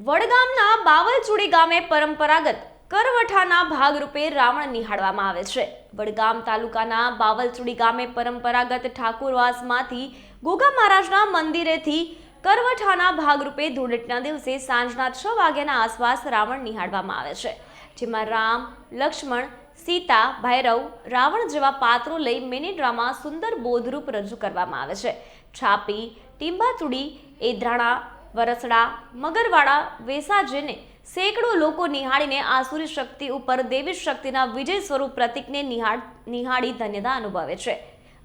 વડગામના બાવલચુડી ગામે પરંપરાગત કરવઠાના ભાગરૂપે રાવણ નિહાળવામાં આવે છે. વડગામ તાલુકાના બાવલચુડી ગામે પરંપરાગત ઠાકુરવાસમાંથી ગોગા મહારાજના મંદિરેથી કરવઠાના ભાગરૂપે ધૂળેટના દિવસે સાંજના છ વાગ્યાના આસપાસ રાવણ નિહાળવામાં આવે છે. જેમાં રામ, લક્ષ્મણ, સીતા, ભૈરવ, રાવણ જેવા પાત્રો લઈ મિની ડ્રામા સુંદર બોધરૂપ રજૂ કરવામાં આવે છે. છાપી, ટીંબાતુડી, એધરાણા વરસડા, મગરવાડા, વેસા જેને સેંકડો લોકો નિહાળીને આસુરી શક્તિ ઉપર દેવી શક્તિના વિજય સ્વરૂપ પ્રતિકને નિહાળ, નિહાળી ધન્યતા અનુભવે છે.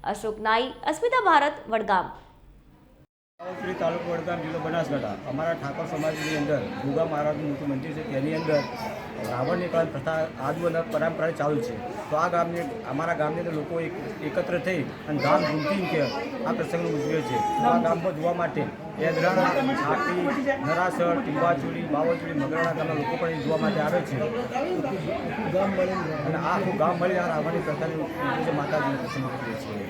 અશોક નાઈ, અસ્મિતા ભારત, વડગામ. શ્રી તાલુકો વડગામ જિલ્લો બનાસકાંઠા. અમારા ઠાકોર સમાજની અંદર દુર્ગા મહારાજનું મોટું મંદિર છે, તેની અંદર રાવણની કળા પ્રથા આજુ પરંપરા ચાલુ છે. તો આ ગામને, અમારા ગામની અંદર લોકો એકત્ર થઈ અને ગામ ધૂમથી કે આ પ્રસંગને ઉજવે છે. આ ગામમાં જોવા માટે એદરાણા છાપી નરાસર ટીંબાચુડી બાવચુડી મગરાણા ગામના લોકો પણ જોવા માટે આવે છે. અને આખું ગામ મળી આ રાવણની પ્રથાની છે માતાજીનું પ્રસંગ કરીએ છીએ.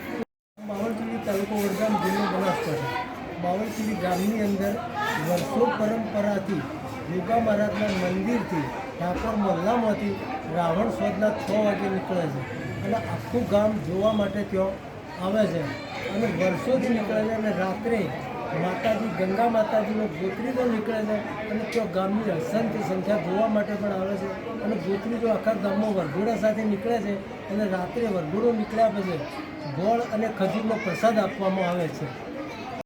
બાવળચુડી તાલુકો વડગામ જિલ્લો બનાસકાંઠા. બાવળચુડી ગામની અંદર વર્ષો પરંપરાથી દુર્ગા મહારાજના મંદિરથી ઠાકોર મલ્લામાંથી રાવણ સ્વદના છ વાગે નીકળે છે. અને આખું ગામ જોવા માટે ત્યાં આવે છે. અને વર્ષોથી નીકળે છે અને રાત્રે માતાજી, ગંગા માતાજીનો ગોત્રીજો નીકળે છે અને ત્યાં ગામની અસંખ્ય સંખ્યા જોવા માટે પણ આવે છે. અને ગોત્રીજો આખા ગામમાં વરઘોડા સાથે નીકળે છે અને રાત્રે વરઘોડો નીકળ્યા પછી ગોળ અને ખજૂરનો પ્રસાદ આપવામાં આવે છે.